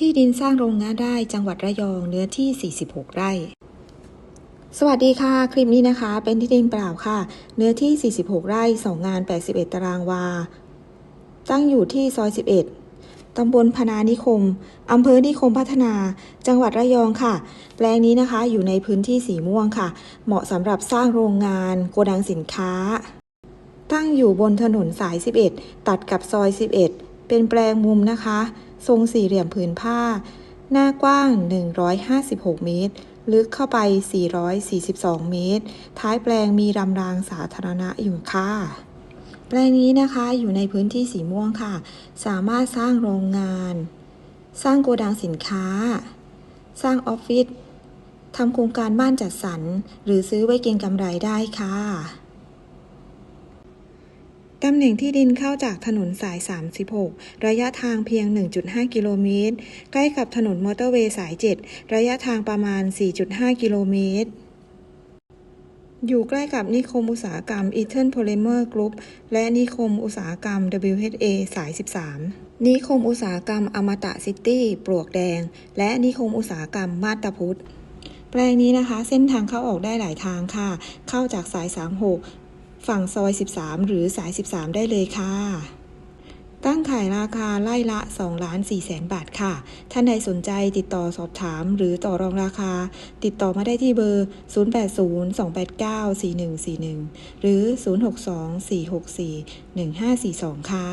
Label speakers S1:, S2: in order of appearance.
S1: ที่ดินสร้างโรงงานได้จังหวัดระยองเนื้อที่ 46 ไร่ สวัสดีค่ะ คลิปนี้นะคะ เป็นที่ดินเปล่าค่ะ เนื้อที่ 46 ไร่ 2 งาน 81 ตารางวา ตั้งอยู่ที่ซอย 11ตำบลพนานิคม อำเภอนิคมพัฒนา จังหวัดระยองค่ะ แปลงนี้นะคะอยู่ในพื้นที่สีม่วงค่ะ เหมาะสำหรับสร้างโรงงาน โกดังสินค้า ตั้งอยู่บนถนนสาย 11 ตัดกับซอย 11 เป็นแปลงมุมนะคะ ทรงสี่เหลี่ยมผืนผ้า หน้ากว้าง 156 เมตร ลึกเข้าไป 442 เมตร ท้ายแปลงมีรำรางสาธารณะอยู่ค่ะแปลงนี้นะคะอยู่ในพื้นที่สีม่วงค่ะ สามารถสร้างโรงงาน สร้างโกดังสินค้า สร้างออฟฟิศทำโครงการบ้านจัดสรร หรือซื้อไว้เก็งกำไรได้ค่ะ ตำแหน่งที่ดินเข้าจากถนนสาย 36 ระยะทางเพียง 1.5 กิโลเมตร ใกล้กับถนนมอเตอร์เวย์สาย 7 ระยะทางประมาณ 4.5 กิโลเมตร อยู่ใกล้กับนิคมอุตสาหกรรม e t e r n Polymer Group และนิคมอุตสาหกรรม WHA สาย 13 นิคมอุตสาหกรรมอมตะซิตี้ปลวกแดง และนิคมอุตสาหกรรมมาตาพุทธแปลงนี้นะคะ เส้นทางเข้าออกได้หลายทางค่ะ เข้าจากสาย 36 ฝั่งซอย 13 หรือสาย 13 ได้เลยค่ะ ตั้งขายราคาไล่ละ2ล้าน4แสนบาทค่ะ ท่านใดสนใจติดต่อสอบถามหรือต่อรองราคา ติดต่อมาได้ที่เบอร์ 0802894141 หรือ 062-464-1542 ค่ะ